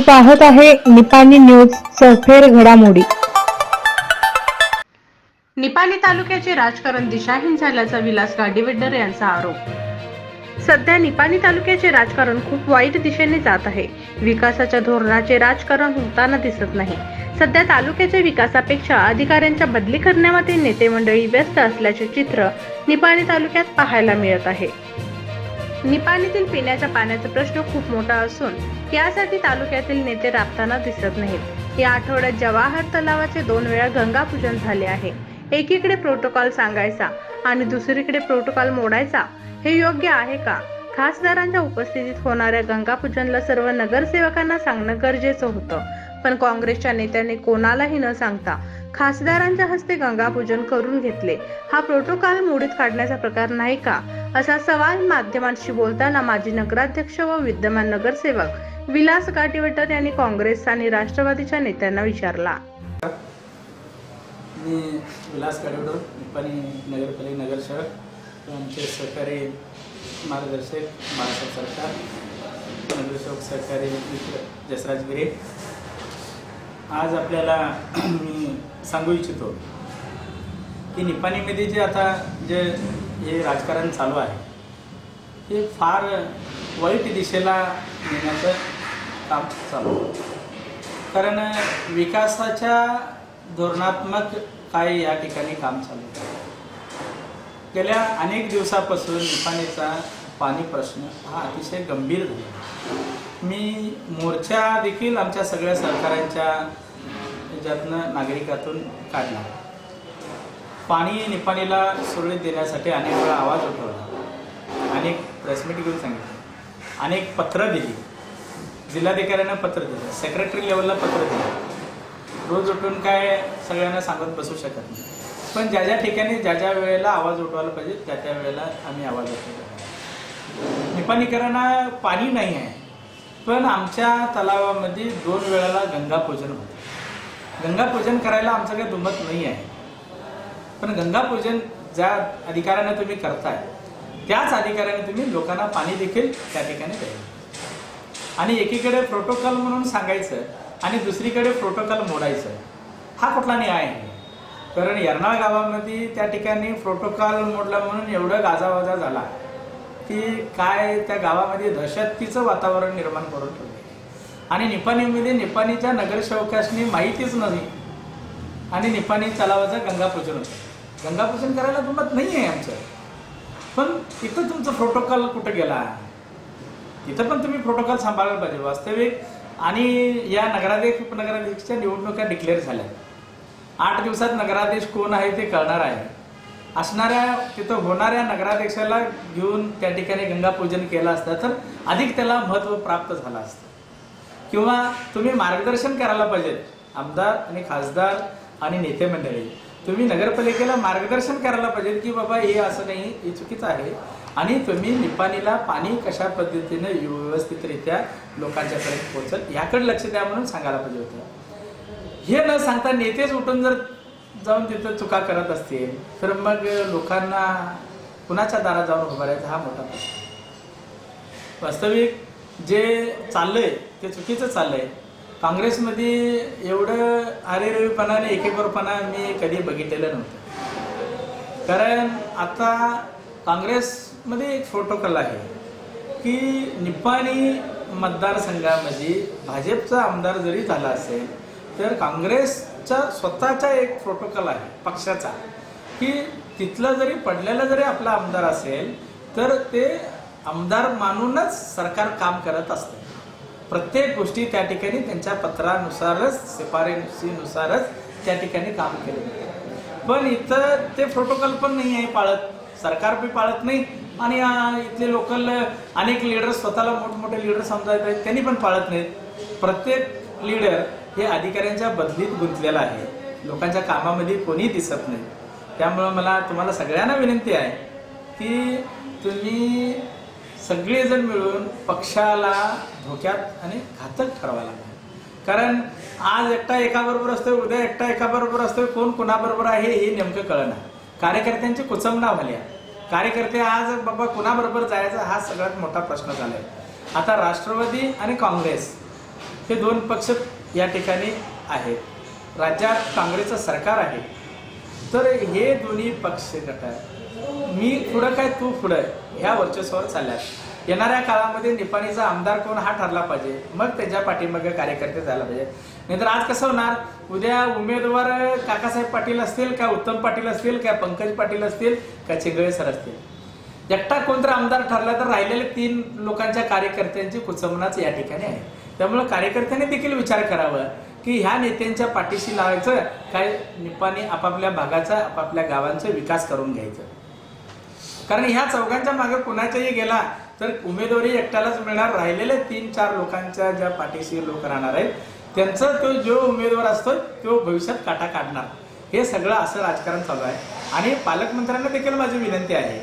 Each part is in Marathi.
पाहत आहे निपाणी न्यूज सफेर घडामोडी. निपाणी तालुक्याचे राजकारण दिशाहीन झाल्याचा विलास गाडीवेड्डर यांचा आरोप. सध्या निपाणी तालुक्याचे राजकारण खूप वाईट दिशेने जात आहे. विकासाच्या धोरणाचे राजकारण होताना दिसत नाही. सध्या तालुक्याच्या विकासापेक्षा अधिकाऱ्यांच्या बदली करण्यामध्ये नेते मंडळी व्यस्त असल्याचे चित्र निपाणी तालुक्यात पाहायला मिळत आहे. निपाणीतील पिण्याच्या पाण्याचा प्रश्न खूप मोठा असून यासाठी तालुक्यातील नेते राबताना दिसत नाहीत. या आठवड्यात जवाहर तलावाचे दोन वेळा गंगापूजन झाले आहे. एकीकडे प्रोटोकॉल सांगायचा आणि दुसरीकडे प्रोटोकॉल मोडायचा. हे योग्य आहे का? खासदारांच्या उपस्थितीत होणाऱ्या गंगापूजनला सर्व नगरसेवकांना सांगणं गरजेचं होतं. पण काँग्रेसच्या नेत्यांनी कोणालाही न सांगता खासदारांच्या हस्ते गंगापूजन करून घेतले. हा प्रोटोकॉल मोडीत काढण्याचा प्रकार नाही का? असा सवाल माध्यमांशी बोलताना माजी नगराध्यक्ष व विद्यमान नगरसेवक विलास काटीवटर यांनी काँग्रेस आणि राष्ट्रवादीच्या नेत्यांना विचारला. मी विलास काटीवटर निपाणी नगरपालिका नगर शहर. आमचे सहकारी मार्गदर्शक महाराष्ट्र सरकार नगरसेवक सहकारी मित्र जसराज गिरे. आज आपल्याला मी सांगू इच्छितो की निपाणीमध्ये जे आता जे हे राजकारण चालू आहे हे फार वाईट दिशेला नेण्याचं काम चालू. कारण विकासाच्या धोरणात्मक काय या ठिकाणी काम चालू आहे. गेल्या अनेक दिवसापासून निपाणीचा पाणी प्रश्न हा अतिशय गंभीर झाला. मी मोर्चा देखील आमच्या सगळ्या सरकारांच्या ज्यातनं नागरिकातून काढला. पाणी निपाणीला सुरळीत देण्यासाठी अनेक वेळा आवाज उठवला. अनेक प्रेसमीट घेऊन सांगितलं. अनेक पत्र दिली. जिल्हाधिकाऱ्यांना पत्र दिलं. सेक्रेटरी लेवलला पत्र दिलं. रोज उठून काय सगळ्यांना सांगत बसू शकत नाही. पण ज्या ज्या ठिकाणी ज्या ज्या वेळेला आवाज उठवायला पाहिजे त्या त्या वेळेला आम्ही आवाज उठवतो. निपाणीकरांना पाणी नाही आहे. पण आमच्या तलावामध्ये दोन वेळेला गंगापूजन होतं. गंगापूजन करायला आमचं काही दुमत नाही आहे. पण गंगापूजन ज्या अधिकाऱ्यांना तुम्ही करताय त्याच अधिकाऱ्याने तुम्ही लोकांना पाणी देखील त्या ठिकाणी द्यायला. आणि एकीकडे प्रोटोकॉल म्हणून सांगायचं आणि दुसरीकडे प्रोटोकॉल मोडायचं. हा कुठला न्याय आहे? कारण यर्नाळ गावामध्ये त्या ठिकाणी प्रोटोकॉल मोडला म्हणून एवढं गाजावाजा झाला की काय त्या गावामध्ये दहशतीचं वातावरण निर्माण करून ठेवलं. आणि निपाणीमध्ये निपाणीच्या नगरसेवकासनी माहितीच नाही. आणि निपाणी तलावाचं गंगापूजन होतं. गंगापूजन करायला जमत नाही आहे आमचं. पण तिथं तुमचं प्रोटोकॉल कुठं गेला? तिथं पण तुम्ही प्रोटोकॉल सांभाळायला पाहिजे. वास्तविक आणि या नगराध्यक्ष उपनगराध्यक्षच्या निवडणुका डिक्लेअर झाल्या. आठ दिवसात नगराध्यक्ष कोण आहे ते कळणार आहे. असणाऱ्या तिथं होणाऱ्या नगराध्यक्षाला घेऊन त्या ठिकाणी गंगापूजन केलं असतं तर अधिक त्याला महत्त्व प्राप्त झालं असतं. किंवा तुम्ही मार्गदर्शन करायला पाहिजे. आमदार आणि खासदार आणि नेते मंडळी तुम्ही नगरपालिकेला मार्गदर्शन करायला पाहिजे की बाबा हे असं नाही हे चुकीचं आहे. आणि तुम्ही निपाणीला पाणी कशा पद्धतीने व्यवस्थितरित्या लोकांच्यापर्यंत पोहोचल याकडे लक्ष द्या म्हणून सांगायला पाहिजे होतं. हे न सांगता नेतेच उठून जर जाऊन तिथं चुका करत असतील तर मग लोकांना कुणाच्या दारात जाऊन उभारायचा हा मोठा प्रश्न. वास्तविक जे चाललंय ते चुकीचं चाललंय. काँग्रेसमध्ये एवढं अरेरवीपणा आणि मी कधी बघितलेलं नव्हतं. कारण आता काँग्रेसमध्ये एक प्रोटोकॉल आहे की निपाणी मतदारसंघामध्ये भाजपचा आमदार जरी झाला असेल तर काँग्रेसचा स्वतःचा एक प्रोटोकॉल आहे पक्षाचा की तिथलं जरी पडलेला जरी आपला आमदार असेल तर ते आमदार मानूनच सरकार काम करत असते. प्रत्येक गोष्टी त्या ठिकाणी त्यांच्या पत्रानुसारच शिफारशीनुसारच त्या ठिकाणी काम केलं पण इथं ते प्रोटोकॉल पण नाही आहे पाळत. सरकार बी पाळत नाही आणि इथले लोकल अनेक लीडर स्वतःला मोठमोठे लीडर समजायत आहेत त्यांनी पण पाळत नाहीत. प्रत्येक लीडर हे अधिकाऱ्यांच्या बदलीत गुंतलेला आहे. लोकांच्या कामामध्ये कोणी दिसत नाही. त्यामुळं मला तुम्हाला सगळ्यांना विनंती आहे की तुम्ही सगळेजण मिळून पक्षाला धोक्यात आणि घातक ठरवा लागेल. कारण आज एकटा एकाबरोबर असतोय उद्या एकटा एकाबरोबर असतोय कोण कोणाबरोबर आहे हे नेमकं कळणार कार्यकर्त्यांची कुचंबना झाल्या आहे. कार्यकर्ते आज बाबा कुणाबरोबर जायचा हा सगळ्यात मोठा प्रश्न झालाय. आता राष्ट्रवादी आणि काँग्रेस हे दोन पक्ष या ठिकाणी आहेत. राज्यात काँग्रेसचं सरकार आहे. तर हे दोन्ही पक्ष गट आहे मी पुढं काय तू पुढं ह्या वर्चस्वावर चालल्या. येणाऱ्या काळामध्ये निपाणीचा आमदार कोण हा ठरला पाहिजे. मग त्याच्या पाठीमागे कार्यकर्ते झाला पाहिजे. नाहीतर आज कसं होणार? उद्या उमेदवार काकासाहेब पाटील असतील का उत्तम पाटील असतील का पंकज पाटील असतील का चिंगळे सर असतील? एकटा कोणता आमदार ठरला तर राहिलेले तीन लोकांच्या कार्यकर्त्यांची कुचमनाच या ठिकाणी आहे. त्यामुळे कार्यकर्त्यांनी देखील विचार करावा की ह्या नेत्यांच्या पाठीशी लावायचं काय निपाणी आपापल्या भागाचा आपापल्या गावांचा विकास करून घ्यायचं. कारण ह्या चौघांच्या मागे कुणाच्याही गेला तर उमेदवारी एकट्यालाच मिळणार. राहिलेले तीन चार लोकांच्या ज्या पाठीशी लोक राहणार आहेत त्यांचा तो जो उमेदवार असतो तो भविष्यात काटा काढणार. हे सगळं असं राजकारण चालू आहे. आणि पालकमंत्र्यांना देखील माझी विनंती आहे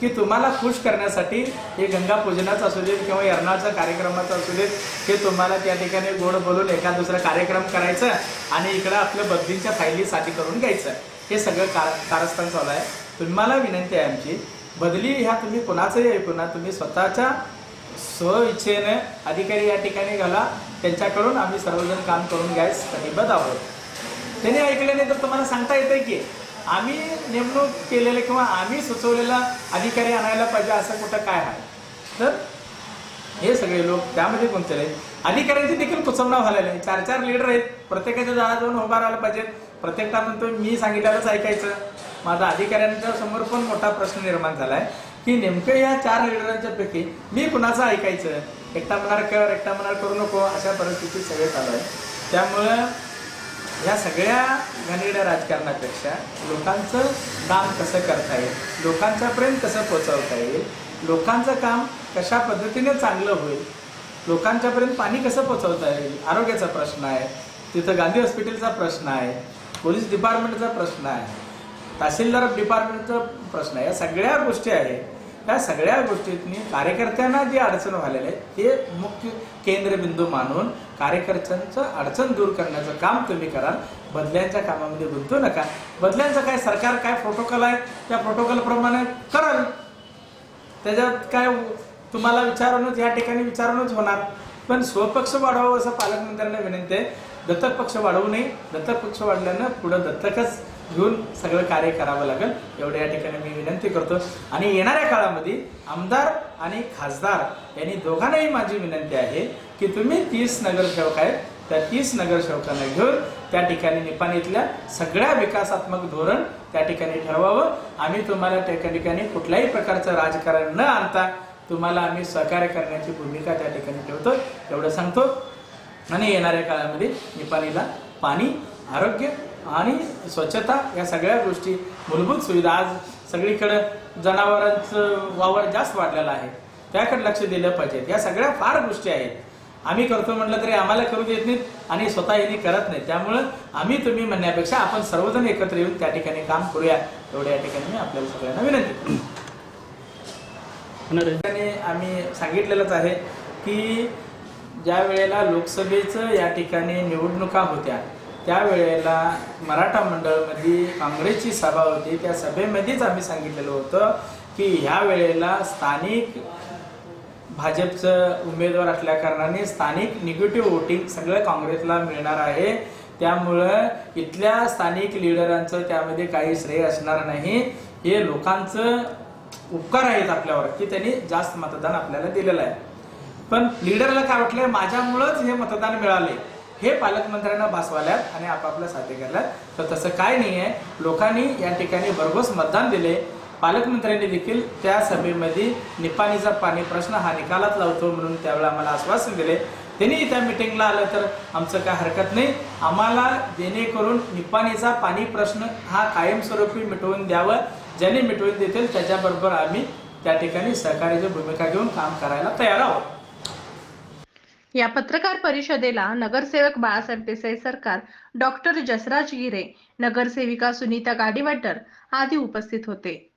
की तुम्हाला खुश करण्यासाठी हे गंगा पूजनाचं असू देत किंवा यरणाचा कार्यक्रमाचं असू देत हे तुम्हाला त्या ठिकाणी गोड बोलून एखाद दुसरा कार्यक्रम करायचं आणि इकडं आपल्या बद्दींच्या फायली साठी करून घ्यायचं. हे सगळं कार कारस्थान चालू आहे. तुम्हाला विनंती आहे आमची बदली ह्या तुम्ही कोणाचंही ऐकू ना तुम्ही स्वतःच्या स्वइच्छेने अधिकारी या ठिकाणी घाला. त्यांच्याकडून आम्ही सर्वजण काम करून घ्यायस कटिबद्ध आहोत. त्यांनी ऐकले नाही तर तुम्हाला सांगता येतं की आम्ही नेमणूक केलेलं किंवा आम्ही सुचवलेला अधिकारी आणायला पाहिजे असं कुठं काय आहे? तर हे सगळे लोक त्यामध्ये गुंतले. अधिकाऱ्यांची देखील कुचवणा झालेला आहे. चार चार लीडर आहेत. प्रत्येकाच्या जागा जाऊन उभा राहायला पाहिजेत प्रत्येकानंतर मी सांगितलेलंच ऐकायचं. माझा अधिकाऱ्यांच्या समोर पण मोठा प्रश्न निर्माण झालाय की नेमकं या चार लिडरांच्या पैकी मी कुणाचं ऐकायचं? एकटा मनार कर एकटा मनार करू नको अशा परिस्थितीत सगळे चालू आहे त्यामुळं या सगळ्या घाणेरड्या राजकारणापेक्षा लोकांचं काम कसं करता येईल? लोकांच्यापर्यंत कसं पोचवता येईल? लोकांचं काम कशा पद्धतीने चांगलं होईल? लोकांच्यापर्यंत पाणी कसं पोचवता येईल? आरोग्याचा प्रश्न आहे. तिथं गांधी हॉस्पिटलचा प्रश्न आहे. पोलीस डिपार्टमेंटचा प्रश्न आहे. तहसीलदार डिपार्टमेंटचा प्रश्न आहे. या सगळ्या गोष्टी आहेत. या सगळ्या गोष्टीतनी कार्यकर्त्यांना जी अडचण झालेले आहेत ते मुख्य केंद्रबिंदू मानून कार्यकर्त्यांचं अडचण दूर करण्याचं काम तुम्ही कराल. बदल्यांच्या कामामध्ये गुंतू नका. बदल्यांचं काय? सरकार काय प्रोटोकॉल आहे त्या प्रोटोकॉलप्रमाणे कराल त्याच्यात काय तुम्हाला विचारूनच या ठिकाणी विचारूनच होणार. पण स्वपक्ष वाढवावं असं पालकमंत्र्यांना विनंती आहे. दत्तक पक्ष वाढवू नये. दत्तक पक्ष वाढल्यानं पुढं दत्तकच घेऊन सगळं कार्य करावं लागेल. एवढं या ठिकाणी मी विनंती करतो. आणि येणाऱ्या काळामध्ये आमदार आणि खासदार यांनी दोघांनाही माझी विनंती आहे की तुम्ही तीस नगरसेवक आहेत. त्या तीस नगरसेवकांना घेऊन त्या ठिकाणी निपाणीतल्या सगळ्या विकासात्मक धोरण त्या ठिकाणी ठरवावं. आम्ही तुम्हाला त्या ठिकाणी कुठल्याही प्रकारचं राजकारण न आणता तुम्हाला आम्ही सहकार्य करण्याची भूमिका त्या ठिकाणी ठेवतो. एवढं सांगतो. आणि येणाऱ्या काळामध्ये निपाणीला पाणी आरोग्य आणि स्वच्छता या सगळ्या गोष्टी मूलभूत सुविधा आज सगळीकडं जनावरांचं वावर जास्त वाढलेला आहे. त्याकडे लक्ष दिलं पाहिजे. या सगळ्या फार गोष्टी आहेत. आम्ही करतो म्हटलं तरी आम्हाला करू देत नाहीत आणि स्वतः यांनी करत नाही त्यामुळं आम्ही तुम्ही म्हणण्यापेक्षा आपण सर्वजण एकत्र येऊन त्या ठिकाणी काम करूया. एवढ्या या ठिकाणी मी आपल्याला सगळ्यांना विनंती करतो. ठिकाणी आम्ही सांगितलेलंच आहे की ज्या वेळेला लोकसभेचं या ठिकाणी निवडणुका होत्या त्यावेळेला मराठा मंडळमध्ये काँग्रेसची सभा होती. त्या सभेमध्येच आम्ही सांगितलेलं होतं की ह्या वेळेला स्थानिक भाजपचं उमेदवार असल्या कारणाने स्थानिक निगेटिव्ह वोटिंग सगळं काँग्रेसला मिळणार आहे. त्यामुळं इथल्या स्थानिक लिडरांचं त्यामध्ये काही श्रेय असणार नाही. हे लोकांचं उपकार आहेत आपल्यावर की त्यांनी जास्त मतदान आपल्याला दिलेलं आहे. पण लिडरला काय वाटलं माझ्यामुळंच हे मतदान मिळाले. हे पालकमंत्र्यांना भासवाल्यात आणि आपापल्या साध्य करल्यात. तर तसं काय नाही आहे लोकांनी या ठिकाणी भरघोस मतदान दिले. पालकमंत्र्यांनी देखील त्या सभेमध्ये निपाणीचा पाणी प्रश्न हा निकालात लावतो म्हणून त्यावेळेला आम्हाला आश्वासन दिले. त्यांनी त्या मिटिंगला आलं तर आमचं काय हरकत नाही. आम्हाला जेणेकरून निपाणीचा पाणी प्रश्न हा कायमस्वरूपी मिटवून द्यावं. ज्यांनी मिटवून देतील त्याच्याबरोबर आम्ही त्या ठिकाणी सहकार्याची भूमिका घेऊन काम करायला तयार आहोत. या पत्रकार परिषदेला नगरसेवक बाळासाहेब देसाई सरकार डॉक्टर जसराज गिरे नगरसेविका सुनीता गाडीवाटर आदी उपस्थित होते.